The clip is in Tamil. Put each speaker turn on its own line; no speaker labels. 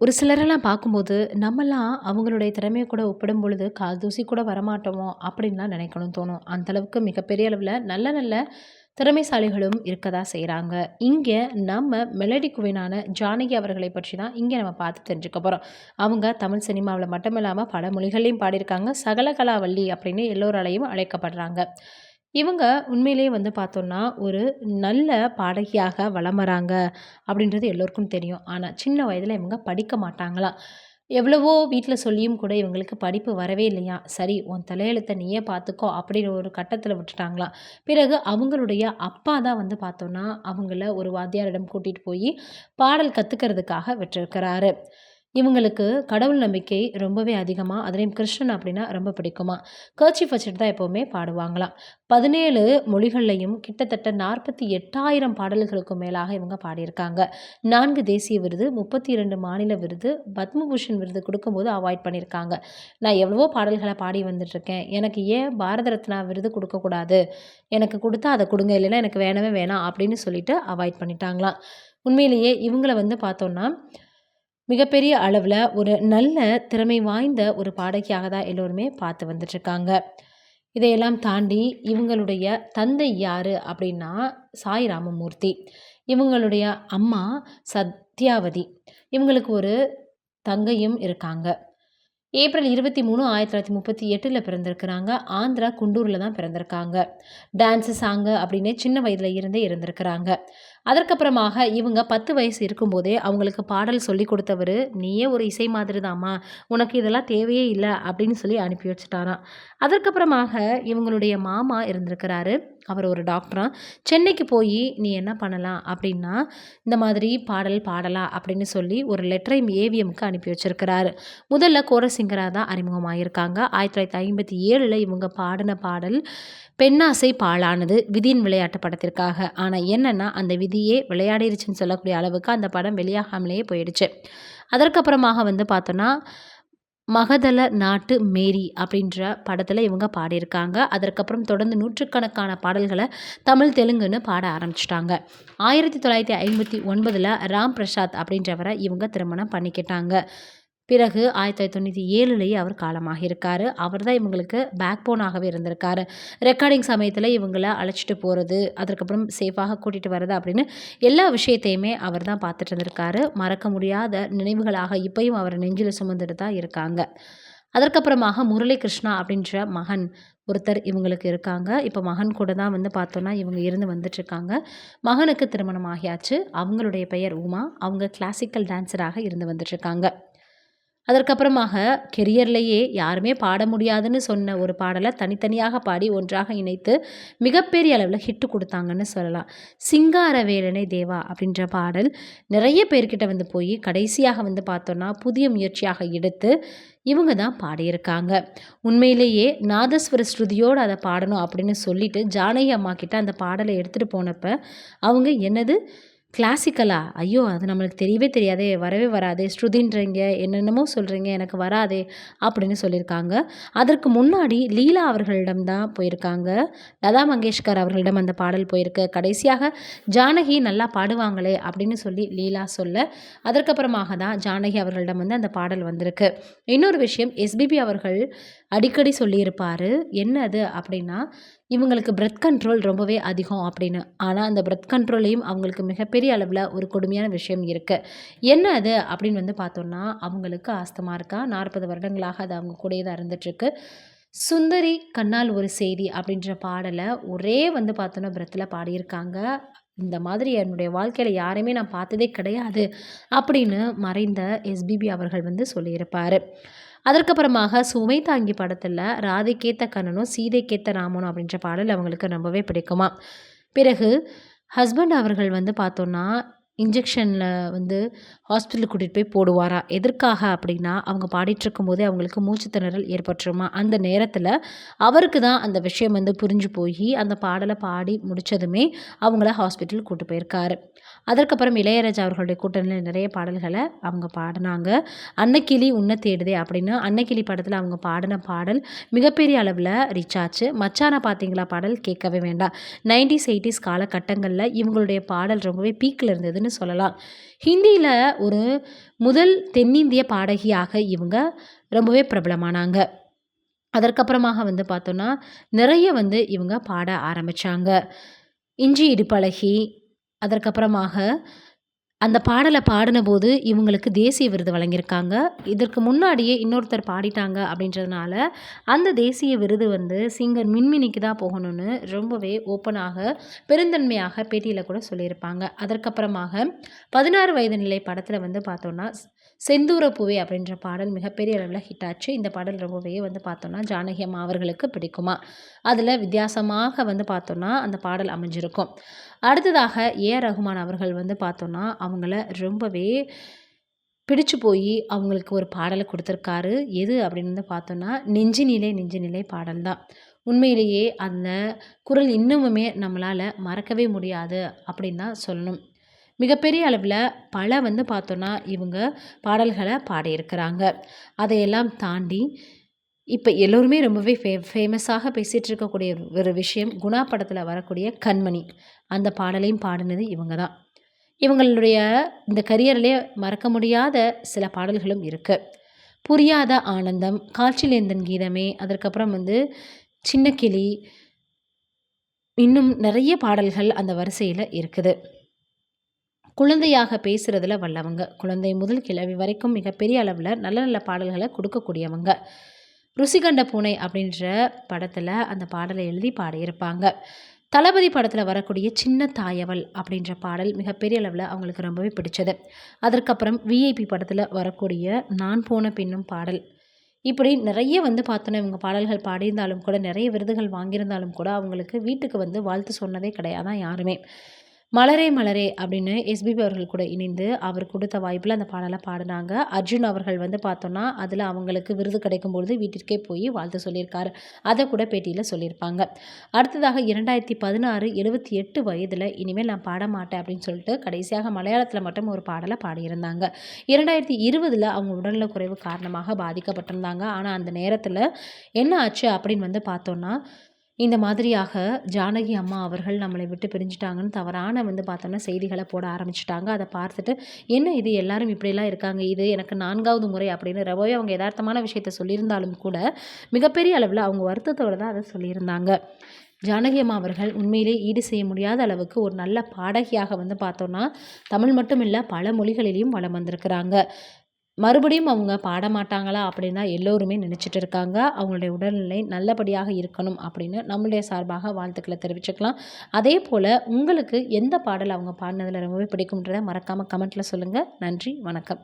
ஒரு சிலரெல்லாம் பார்க்கும்போது, நம்மலாம் அவங்களுடைய திறமைய கூட ஒப்பிடும் பொழுது, கால் தூசி கூட வரமாட்டோமோ! அப்படின்லாம் நினைக்கணும்னு தோணும். அந்த அளவுக்கு மிகப்பெரிய அளவில் நல்ல நல்ல திறமைசாலிகளும் இருக்க தான் இங்கே நம்ம மெலடி குவினான ஜானகி அவர்களைப் பற்றி தான் இங்கே நம்ம பார்த்து தெரிஞ்சுக்க போகிறோம் அவங்க தமிழ் சினிமாவில் மட்டும் இல்லாமல் பல மொழிகள்லையும் பாடியிருக்காங்க. சகலகலாவல்லி அப்படின்னு எல்லோராலையும் அழைக்கப்படுறாங்க. இவங்க உண்மையிலேயே வந்து பார்த்தோன்னா ஒரு நல்ல பாடகியாக வளம் வராங்க அப்படின்றது எல்லோருக்கும் தெரியும். ஆனால் சின்ன வயதில் இவங்க படிக்க மாட்டாங்களாம். எவ்வளவோ வீட்டில் சொல்லியும் கூட இவங்களுக்கு படிப்பு வரவே இல்லையா சரி உன் தலையெழுத்தை நீயே பார்த்துக்கோ அப்படின்னு ஒரு கட்டத்தில் விட்டுட்டாங்களா பிறகு அவங்களுடைய அப்பா தான் வந்து பார்த்தோன்னா அவங்கள ஒரு வாத்தியாரிடம் கூட்டிகிட்டு போய் பாடல் கற்றுக்கிறதுக்காக விட்டிருக்கிறாரு. இவங்களுக்கு கடவுள் நம்பிக்கை ரொம்பவே அதிகமாக அதுலேயும் கிருஷ்ணன் அப்படின்னா ரொம்ப பிடிக்குமா கர்ச்சீஃப் வச்சுட்டு தான் எப்போவுமே பாடுவாங்களாம். பதினேழு மொழிகள்லையும் கிட்டத்தட்ட 48,000 பாடல்களுக்கும் மேலாக இவங்க பாடியிருக்காங்க. நான்கு தேசிய விருது, 32 மாநில விருது, பத்மபூஷன் விருது கொடுக்கும்போது அவாய்ட் பண்ணியிருக்காங்க. நான் எவ்வளவோ பாடல்களை பாடி வந்துட்டுருக்கேன். எனக்கு ஏன் பாரத ரத்னா விருது கொடுக்கக்கூடாது எனக்கு கொடுத்தா அதை கொடுங்க இல்லைன்னா எனக்கு வேணவே வேணாம் அப்படின்னு சொல்லிட்டு அவாய்ட் பண்ணிட்டாங்களாம். உண்மையிலேயே இவங்களை வந்து பார்த்தோன்னா மிகப்பெரிய அளவில் ஒரு நல்ல திறமை வாய்ந்த ஒரு பாடகியாக தான் எல்லோருமே பார்த்து வந்துட்டுருக்காங்க. இதையெல்லாம் தாண்டி இவங்களுடைய தந்தை யார் அப்படின்னா, சாய் ராமமூர்த்தி. இவங்களுடைய அம்மா சத்யாவதி. இவங்களுக்கு ஒரு தங்கையும் இருக்காங்க. ஏப்ரல் 23, 1938ல பிறந்திருக்கிறாங்க. ஆந்திரா குண்டூரில் தான் பிறந்திருக்காங்க. டான்ஸு, சாங்கு அப்படின்னு சின்ன வயதில் இருந்தே இருந்திருக்கிறாங்க. அதற்கப்புறமாக இவங்க 10 வயசு இருக்கும்போதே அவங்களுக்கு பாடல் சொல்லிக் கொடுத்தவர் "நீயே ஒரு இசை மாதிரி தாம்மா. உனக்கு இதெல்லாம் தேவையே இல்லை அப்படின்னு சொல்லி அனுப்பி வச்சுட்டாராம். அதற்கப்புறமாக இவங்களுடைய மாமா இருந்திருக்கிறாரு. அவர் ஒரு டாக்டரா சென்னைக்கு போய் "நீ என்ன பண்ணலாம்?" அப்படின்னா, இந்த மாதிரி பாடல் பாடலாம் அப்படின்னு சொல்லி ஒரு லெட்டரையும் ஏவிஎம்க்கு அனுப்பி வச்சிருக்கிறாரு. முதல்ல கோரஸ் ஆயிரத்தி தான் அறிமுகமாயிருக்காங்க. 1957ல இவங்க பாடின பாடல் பெண்ணாசை பாழானது. விதியின் விளையாட்டு படத்திற்காக. ஆனால் என்னென்னா அந்த விதி விதியே விளையாடிருச்சுன்னு சொல்லக்கூடிய அளவுக்கு அந்த படம் வெளியாகாமலேயே போயிடுச்சு. அதற்கப்புறமாக வந்து பார்த்தோன்னா மகதல நாட்டு மேரி அப்படின்ற படத்தில் இவங்க பாடியிருக்காங்க. அதற்கப்புறம் தொடர்ந்து நூற்றுக்கணக்கான பாடல்களை தமிழ், தெலுங்குன்னு பாட ஆரம்பிச்சிட்டாங்க ஆயிரத்தி தொள்ளாயிரத்தி ஐம்பத்தி ஒன்பதில் ராம் பிரசாத் அப்படின்றவரை இவங்க திருமணம் பண்ணிக்கிட்டாங்க. பிறகு 1997லயே அவர் காலமாகியிருக்காரு. அவர் தான் இவங்களுக்கு பேக் போனாகவே இருந்திருக்காரு. ரெக்கார்டிங் சமயத்தில் இவங்களை அழைச்சிட்டு போகிறது அதுக்கப்புறம் சேஃபாக கூட்டிகிட்டு வர்றது அப்படின்னு எல்லா விஷயத்தையுமே அவர் தான் பார்த்துட்டு இருந்திருக்காரு. மறக்க முடியாத நினைவுகளாக இப்பையும் அவர் நெஞ்சில் சுமந்துட்டு தான் இருக்காங்க. அதற்கப்புறமாக முரளி கிருஷ்ணா அப்படின்ற மகன் ஒருத்தர் இவங்களுக்கு இருக்காங்க. இப்போ மகன் கூட தான் வந்து பார்த்தோன்னா இவங்க இருந்து வந்துட்டுருக்காங்க. மகனுக்கு திருமணம் ஆகியாச்சு. அவங்களுடைய பெயர் உமா. அவங்க கிளாசிக்கல் டான்ஸராக இருந்து வந்துட்டுருக்காங்க. அதற்கப்புறமாக கெரியர்லேயே யாருமே பாட முடியாதுன்னு சொன்ன ஒரு பாடலை தனித்தனியாக பாடி ஒன்றாக இணைத்து மிகப்பெரிய அளவில் ஹிட்டு கொடுத்தாங்கன்னு சொல்லலாம். சிங்காரவேலனே தேவா அப்படின்ற பாடல் நிறைய பேர்கிட்ட வந்து போய் கடைசியாக வந்து பார்த்தோன்னா புதிய முயற்சியாக எடுத்து இவங்க தான் பாடியிருக்காங்க. உண்மையிலேயே நாதஸ்வர ஸ்ருதியோடு அதை பாடணும் அப்படின்னு சொல்லிட்டு ஜானகி அம்மா கிட்ட அந்த பாடலை எடுத்துகிட்டு போனப்போ அவங்க என்னது கிளாசிக்கலா? ஐயோ! அது நம்மளுக்கு தெரியவே தெரியாதே! வரவே வராதே! ஸ்ருதின்றீங்க, என்னென்னமோ சொல்கிறீங்க எனக்கு வராதே! அப்படின்னு சொல்லியிருக்காங்க. அதற்கு முன்னாடி லீலா அவர்களிடம் தான் போயிருக்காங்க. லதா மங்கேஷ்கர் அவர்களிடம் அந்த பாடல் போயிருக்கு. கடைசியாக ஜானகி நல்லா பாடுவாங்களே அப்படின்னு சொல்லி லீலா சொல்ல, அதற்கப்புறமாக தான் ஜானகி அவர்களிடம் வந்து அந்த பாடல் வந்திருக்கு. இன்னொரு விஷயம் எஸ்பிபி அவர்கள் அடிக்கடி சொல்லியிருப்பார் என்ன அது அப்படின்னா, இவங்களுக்கு பிரெத் கண்ட்ரோல் ரொம்பவே அதிகம் அப்படின்னு. ஆனால் அந்த பிரெத் கண்ட்ரோல்லையும் அவங்களுக்கு மிகப்பெரிய அளவில் ஒரு கொடுமையான விஷயம் இருக்குது என்ன அது அப்படின்னு வந்து பார்த்தோம்னா, அவங்களுக்கு ஆஸ்தமாக இருக்கா. 40 வருடங்களாக அது அவங்க கூடயே தான் இருந்துட்டுருக்கு. சுந்தரி கண்ணால் ஒரு செய்தி அப்படின்ற பாடலை ஒரே வந்து பார்த்தோன்னா பிரத்தில் பாடியிருக்காங்க. இந்த மாதிரி என்னுடைய வாழ்க்கையில் யாரையுமே நான் பார்த்ததே கிடையாது. அப்படின்னு மறைந்த எஸ்பிபி அவர்கள் வந்து சொல்லியிருப்பார் அதற்கப்புறமாக சுமை தாங்கி படத்தில் ராதைக்கேத்த கண்ணனும், சீதைக்கேத்த ராமனும் அப்படின்ற பாடல் அவங்களுக்கு ரொம்பவே பிடிக்குமா பிறகு ஹஸ்பண்ட் அவர்கள் வந்து பார்த்தோன்னா இன்ஜெக்ஷனில் வந்து ஹாஸ்பிட்டலுக்கு கூட்டிகிட்டு போய் போடுவாரா எதற்காக அப்படின்னா, அவங்க பாடிட்டுருக்கும்போதே அவங்களுக்கு மூச்சு திணறல் ஏற்பட்டுருமா அந்த நேரத்தில் அவருக்கு தான் அந்த விஷயம் வந்து புரிஞ்சு போய் அந்த பாடலை பாடி முடிச்சதுமே அவங்கள ஹாஸ்பிட்டல் கூட்டு போயிருக்காரு. அதற்கப்புறம் இளையராஜா அவர்களுடைய கூட்டணியில் நிறைய பாடல்களை அவங்க பாடினாங்க "அன்னக்கிளி உன்ன தேடுதே" அப்படின்னு அன்னக்கிளி படத்தில் அவங்க பாடின பாடல் மிகப்பெரிய அளவில் ரீச் ஆச்சு. "மச்சான பார்த்தீங்களா பாடல் கேட்கவே வேண்டாம். நைன்டிஸ் எயிட்டிஸ் காலகட்டங்களில் இவங்களுடைய பாடல் ரொம்பவே பீக்கில் இருந்தது அப்படின்னு சொல்லலாம். ஹிந்தியில் ஒரு முதல் தென்னிந்திய பாடகியாக இவங்க ரொம்பவே பிரபலமானாங்க. அதற்கப்புறமாக வந்து பார்த்தோன்னா நிறைய வந்து இவங்க பாட ஆரம்பித்தாங்க இஞ்சி இடுப்பழகி அதற்கப்புறமாக அந்த பாடலை பாடினபோது இவங்களுக்கு தேசிய விருது வழங்கியிருக்காங்க. இதற்கு முன்னாடியே இன்னொருத்தர் பாடிட்டாங்க அப்படின்றதுனால அந்த தேசிய விருது வந்து சிங்கர் மின்மினிக்கு தான் போகணும்னு ரொம்பவே ஓப்பனாக பெருந்தன்மையாக பேட்டியில் கூட சொல்லியிருப்பாங்க. அதற்கப்புறமாக பதினாறு வயது நிலை படத்தில் வந்து பார்த்தோன்னா செந்தூர பூவே அப்படின்ற பாடல் மிகப்பெரிய அளவில் ஹிட் ஆச்சு. இந்த பாடல் ரொம்பவே வந்து பார்த்தோன்னா ஜானகி அம்மா அவர்களுக்கு பிடிக்குமா? அதில் வித்தியாசமாக வந்து பார்த்தோன்னா அந்த பாடல் அமைஞ்சிருக்கும். அடுத்ததாக ஏ ரகுமான் அவர்கள் வந்து பார்த்தோன்னா அவங்கள ரொம்பவே பிடிச்சு போய் அவங்களுக்கு ஒரு பாடலை கொடுத்துருக்காரு. எது அப்படின்னு வந்து பார்த்தோன்னா நெஞ்சு நிலை நெஞ்சு நிலை பாடல் தான். உண்மையிலேயே அந்த குரல் இன்னுமுமே நம்மளால் மறக்கவே முடியாது அப்படின்னு தான் சொல்லணும். மிகப்பெரிய அளவில் பல வந்து பார்த்தோன்னா இவங்க பாடல்களை பாடியிருக்கிறாங்க. அதையெல்லாம் தாண்டி இப்போ எல்லோருமே ரொம்பவே ஃபே ஃபேமஸாக பேசிகிட்டு இருக்கக்கூடிய ஒரு விஷயம் குணா படத்தில் வரக்கூடிய கண்மணி. அந்த பாடலையும் பாடினது இவங்க தான். இவங்களுடைய இந்த கரியர்லேயே மறக்க முடியாத சில பாடல்களும் இருக்குது புரியாத ஆனந்தம் காட்சிலேந்தன் கீதமே அதற்கப்புறம் வந்து சின்ன கிளி இன்னும் நிறைய பாடல்கள் அந்த வரிசையில் இருக்குது. குழந்தையாக பேசுகிறதுல வல்லவங்க. குழந்தை முதல் கிழவி வரைக்கும் மிகப்பெரிய அளவில் நல்ல நல்ல பாடல்களை கொடுக்கக்கூடியவங்க. ருசிகண்ட பூனை அப்படின்ற படத்தில் அந்த பாடலை எழுதி பாடியிருப்பாங்க. தளபதி படத்தில் வரக்கூடிய சின்ன தாயவள் அப்படின்ற பாடல் மிகப்பெரிய அளவில் அவங்களுக்கு ரொம்பவே பிடிச்சது. அதற்கப்புறம் விஐபி படத்தில் வரக்கூடிய நான் போன பின்னும் பாடல். இப்படி நிறைய வந்து பார்த்தோன்னா இவங்க பாடல்கள் பாடியிருந்தாலும் கூட நிறைய விருதுகள் வாங்கியிருந்தாலும் கூட அவங்களுக்கு வீட்டுக்கு வந்து வாழ்த்து சொன்னதே கிடையாதான் யாருமே. மலரே மலரே அப்படின்னு எஸ்பிபி அவர்கள் கூட இணைந்து அவர் கொடுத்த வாய்ப்பில் அந்த பாடலை பாடினாங்க. அர்ஜுன் அவர்கள் வந்து பார்த்தோன்னா அதில் அவங்களுக்கு விருது கிடைக்கும் பொழுது வீட்டிற்கே போய் வாழ்த்து சொல்லியிருக்காரு. அதை கூட பேட்டியில் சொல்லியிருப்பாங்க. அடுத்ததாக இரண்டாயிரத்தி பதினாறு எழுபத்தி எட்டு வயதில் இனிமேல் நான் பாட மாட்டேன் அப்படின்னு சொல்லிட்டு கடைசியாக மலையாளத்தில் மட்டும் ஒரு பாடலை பாடியிருந்தாங்க. இரண்டாயிரத்தி இருபதில் அவங்க உடல்நல குறைவு காரணமாக பாதிக்கப்பட்டிருந்தாங்க. ஆனால் அந்த நேரத்தில் என்ன ஆச்சு அப்படின்னு வந்து பார்த்தோன்னா இந்த மாதிரியாக ஜானகி அம்மா அவர்கள் நம்மளை விட்டு பிரிஞ்சுட்டாங்கன்னு தவறான வந்து பார்த்தோம்னா செய்திகளை போட ஆரம்பிச்சிட்டாங்க. அதை பார்த்துட்டு என்ன இது? எல்லாரும் இப்படிலாம் இருக்காங்க. இது எனக்கு நான்காவது முறை அப்படின்னு ரொம்பவே அவங்க யதார்த்தமான விஷயத்த சொல்லியிருந்தாலும் கூட மிகப்பெரிய அளவில் அவங்க வருத்தத்தோடு தான் அதை சொல்லியிருந்தாங்க. ஜானகி அம்மா அவர்கள் உண்மையிலே ஈடு செய்ய முடியாத அளவுக்கு ஒரு நல்ல பாடகியாக வந்து பார்த்தோன்னா தமிழ் மட்டும் இல்லை பல மொழிகளிலையும் வளம் வந்திருக்கிறாங்க. மறுபடியும் அவங்க பாட மாட்டாங்களா அப்படின்னு தான் எல்லோருமே நினச்சிட்டு இருக்காங்க. அவங்களுடைய உடல்நிலை நல்லபடியாக இருக்கணும் அப்படின்னு நம்மளுடைய சார்பாக வாழ்த்துக்களை தெரிவிச்சுக்கலாம். அதே போல் உங்களுக்கு எந்த பாடல் அவங்க பாடினதில் ரொம்பவே பிடிக்கும்ன்றதை மறக்காமல் கமெண்ட்டில் சொல்லுங்கள் நன்றி வணக்கம்.